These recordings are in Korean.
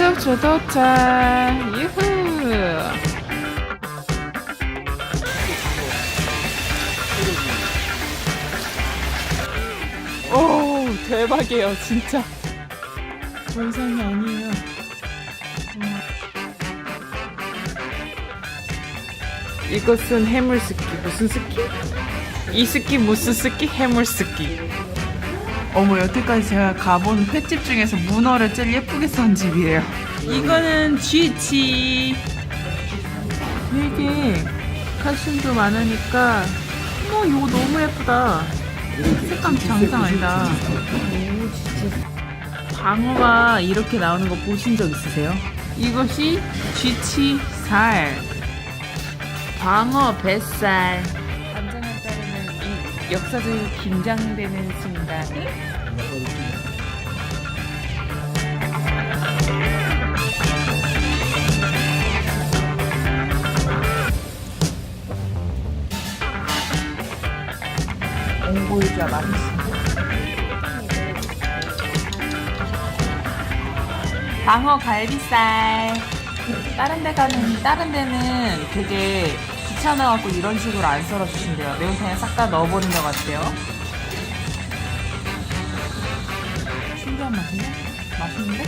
속초 도착. 유후. 오 대박이에요 진짜. 정상이 아니에요. 이것은 해물 스키 무슨 스키? 이 스키 무슨 스키? 해물 스키. 어머 여태까지 제가 가본 횟집 중에서 문어를 제일 예쁘게 썬 집이에요. 이거는 쥐치. 되게 칼슘도 많으니까 어머 이거 너무 예쁘다. 색감 장난 아니다. 방어가 이렇게 나오는 거 보신 적 있으세요? 이것이 쥐치 살. 방어 뱃살. 역사적인 긴장되는 순간. 옹골자 맛있어. 방어 갈비살. 다른 데 가는 다른 데는 되게 귀찮아갖고 이런 식으로 안 썰어 주신대요. 매운탕에 싹 다 넣어버린 것 같아요. 신기한 맛이네. 맛있는데?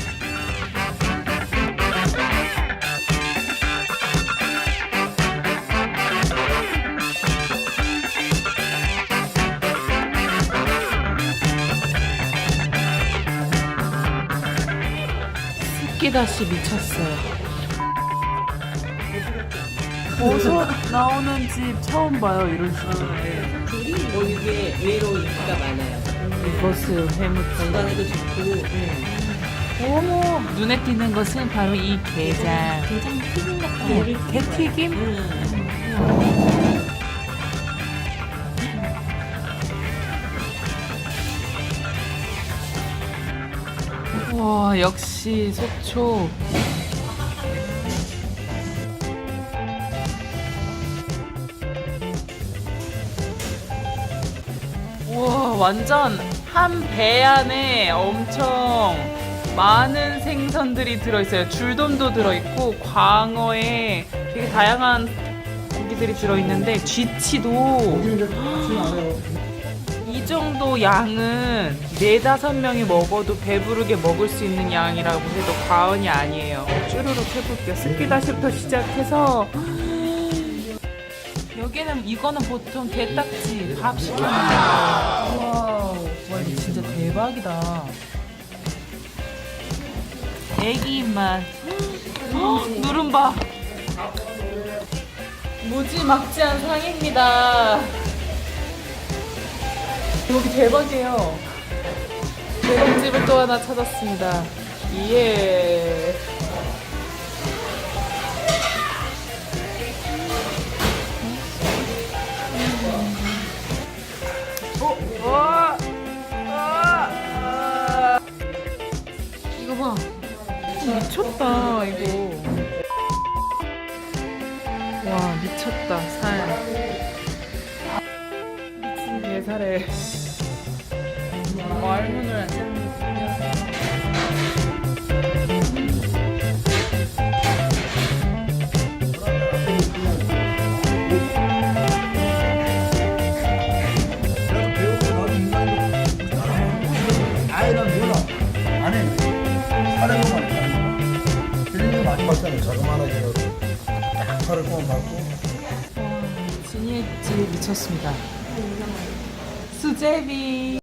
습기다시 미쳤어요. 버섯 나오는 집 처음 봐요 이런 식으로. 뭐 이게 의외로 인기가 많아요. 이것을 해무침. 건강에도 좋고. 어머 눈에 띄는 것은 바로 이 게장. 게장 튀김 같은 네, 게튀김? 음. 와 역시 속초. 완전 한 배 안에 엄청 많은 생선들이 들어있어요. 줄돔도 들어있고 광어에 되게 다양한 고기들이 들어있는데 쥐치도 이 정도 양은 네다섯 명이 먹어도 배부르게 먹을 수 있는 양이라고 해도 과언이 아니에요. 쭈루룩 해볼게요. 스키다시부터 시작해서 여기는 이거는 보통 게딱지 밥 거. 대박이다. 애기 입맛. 헉, 누른바. 무지 막지한 상입니다. 여기 대박이에요. 대박집을 또 하나 찾았습니다. 예. 미쳤다, 이거. 와, 미쳤다, 살. 미친 게살에. 말문을 안 잡는 아예 난 몰라 안 해. 사는 것만 해. 들리는 거 많이 봤잖아요. 자그마하게 해가지고 딱 팔을 꼬만 받고 진이의 집에 미쳤습니다. 수제비.